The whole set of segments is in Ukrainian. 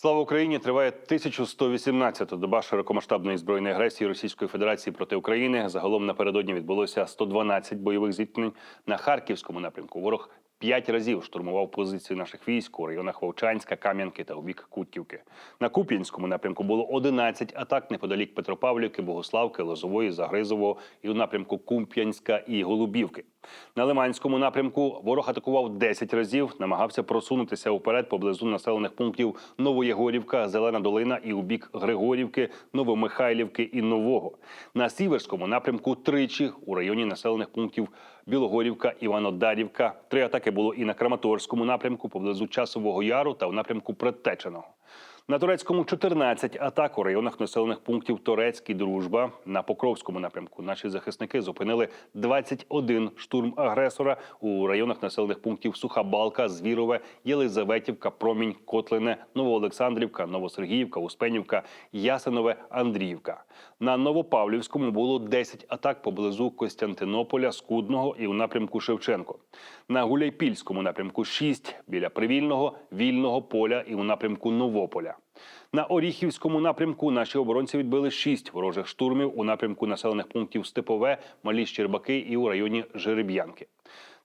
Слава Україні! Триває 1118-та доба широкомасштабної збройної агресії Російської Федерації проти України. Загалом напередодні відбулося 112 бойових зіткнень на харківському напрямку. Ворог п'ять разів штурмував позиції наших військ у районах Вовчанська, Кам'янки та у бік Кутківки. На Куп'янському напрямку було 11 атак неподалік Петропавлівки, Богославки, Лозової, Загризового і у напрямку Кумп'янська і Голубівки. На Лиманському напрямку ворог атакував 10 разів, намагався просунутися уперед поблизу населених пунктів Новоєгорівка, Зелена Долина і у бік Григорівки, Новомихайлівки і Нового. На Сіверському напрямку тричі у районі населених пунктів Білогорівка, Іванодарівка. Три атаки було і на Краматорському напрямку поблизу Часового Яру та у напрямку Предтеченого. На турецькому 14 атак у районах населених пунктів Торецький, Дружба. На Покровському напрямку наші захисники зупинили 21 штурм агресора у районах населених пунктів Суха Балка, Звірове, Єлизаветівка, Промінь, Котлине, Новоолександрівка, Новосергіївка, Успенівка, Ясинове, Андріївка. На Новопавлівському було 10 атак поблизу Костянтинополя, Скудного і у напрямку Шевченко. На Гуляйпільському напрямку 6 біля Привільного, Вільного поля і у напрямку Новополя. На Оріхівському напрямку наші оборонці відбили шість ворожих штурмів у напрямку населених пунктів Степове, Малі Щербаки і у районі Жереб'янки.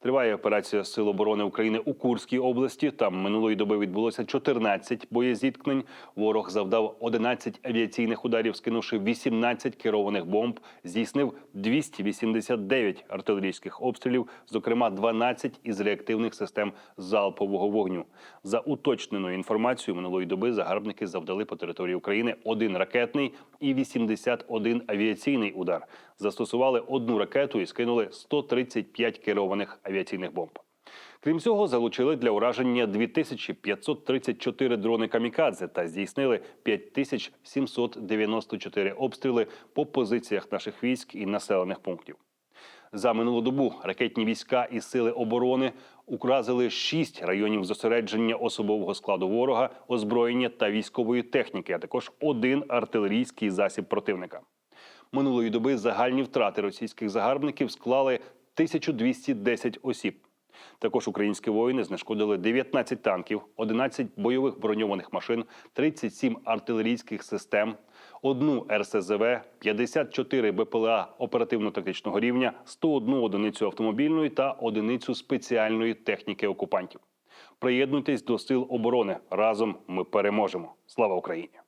Триває операція Сил оборони України у Курській області. Там минулої доби відбулося 14 боєзіткнень. Ворог завдав 11 авіаційних ударів, скинувши 18 керованих бомб, здійснив 289 артилерійських обстрілів, зокрема 12 із реактивних систем залпового вогню. За уточненою інформацією минулої доби загарбники завдали по території України один ракетний і 81 авіаційний удар. Застосували одну ракету і скинули 135 керованих авіаційних бомб. Крім цього, залучили для ураження 2534 дрони камікадзе та здійснили 5794 обстріли по позиціях наших військ і населених пунктів. За минулу добу ракетні війська і сили оборони уразили шість районів зосередження особового складу ворога, озброєння та військової техніки, а також один артилерійський засіб противника. Минулої доби загальні втрати російських загарбників склали 1210 осіб. Також українські воїни знешкодили 19 танків, 11 бойових броньованих машин, 37 артилерійських систем, одну РСЗВ, 54 БПЛА оперативно-тактичного рівня, 101 одиницю автомобільної та одиницю спеціальної техніки окупантів. Приєднуйтесь до сил оборони. Разом ми переможемо. Слава Україні!